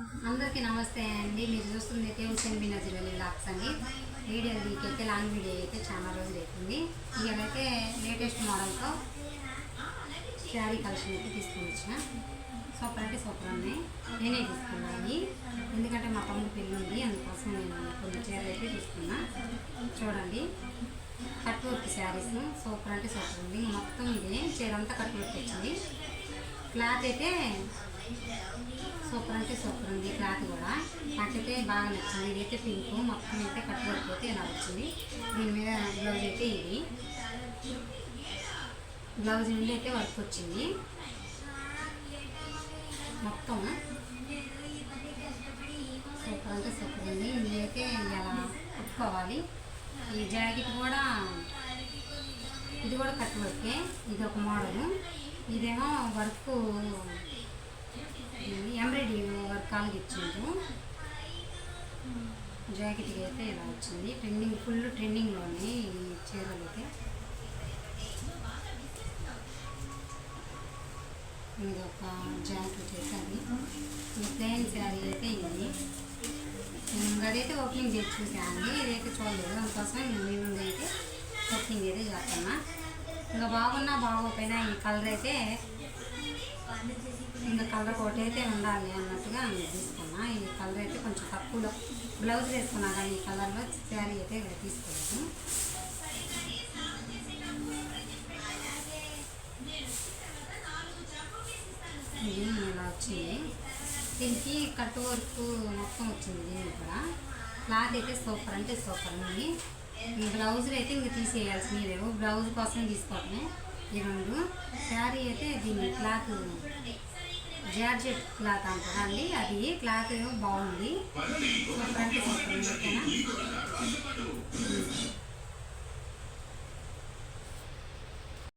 అందరికీ నమస్తే అండి. మీరు చూస్తుంది అయితే హుసేన్ బిన్ జ్యువెలరీ లాక్స్ అండి. వీడియో దీకైతే లాంగ్ వీడియో అయితే చాలా రోజులు అవుతుంది. ఇవైతే లేటెస్ట్ మోడల్తో శారీ కలెక్షన్ అయితే తీసుకుని వచ్చిన. సూపర్ అంటే సూపర్ ఉన్నాయి. నేనే తీసుకున్నాను ఎందుకంటే మా తమ్ముడు పెళ్ళి ఉంది అందుకోసం నేను కొన్ని చీరలు అయితే తీసుకున్నా. చూడండి. Cut work sarees. సూపర్ అంటే సూపర్ ఉంది. మొత్తం ఇదే. చీర అంతా కట్ వర్క్ వచ్చింది. క్లాత్ అయితే సూపర్ అంటే సూపర్ ఉంది క్లాత్ కూడా. నాకైతే బాగా నచ్చింది. ఇదైతే పింక్ మొత్తం అయితే కట్ వర్క్ అయితే ఇలా వచ్చింది. దీని మీద బ్లౌజ్ అయితే ఇది. బ్లౌజ్ నుండి అయితే వర్క్ వచ్చింది. మొత్తం. సూపర్ అంటే సూపర్ ఉంది. ఇదైతే ఇలా కుట్టుకోవాలి. ఈ జాకెట్ కూడా ఇది కూడా కట్ వర్కే. ఇది ఒక మోడల్. ఇదేమో వర్క్ ఎంబ్రాయిడరీ వర్క్ అలాగే ఇచ్చిండ్రు జాకెట్కి అయితే ఇలా వచ్చింది. ట్రెండింగ్ ఫుల్ ట్రెండింగ్లో ఉన్నాయి ఈ చీరలు అయితే. ఇది ఒక జాకెట్ అయితే అది. ఈ ప్లెయిన్ శారీ అయితే ఇది. అదైతే ఓపెనింగ్ చేసి చూసాను ఇదైతే చూడలేదు. అందుకోసం నేను అయితే ఓపెనింగ్ అయితే చేస్తున్నా. ఇంకా బాగున్నా బాగోపోయినా ఈ కలర్ అయితే ఇంకా కలర్ ఒకటి అయితే ఉండాలి అన్నట్టుగా తీసుకున్నా. ఈ కలర్ అయితే కొంచెం తక్కువలో బ్లౌజ్ వేసుకున్నా కానీ ఈ కలర్లో శారీ అయితే ఇక్కడ తీసుకోలేదు. ఇది ఇలా వచ్చింది. దీనికి కట్ వర్క్ మొత్తం వచ్చింది దీనికి కూడా. క్లాత్ అయితే సూపర్ అంటే సూపర్ ఉంది. ఈ బ్లౌజులు అయితే ఇంక తీసేయాల్సినవి లేవు. బ్లౌజ్ కోసం తీసుకోవటమే. ఈ రెండు శారీ అయితే దీని క్లాత్ జార్జెట్ క్లాత్ అంటారా అండి అది క్లాత్ బాగుంది. ఫ్రంట్ ఓకేనా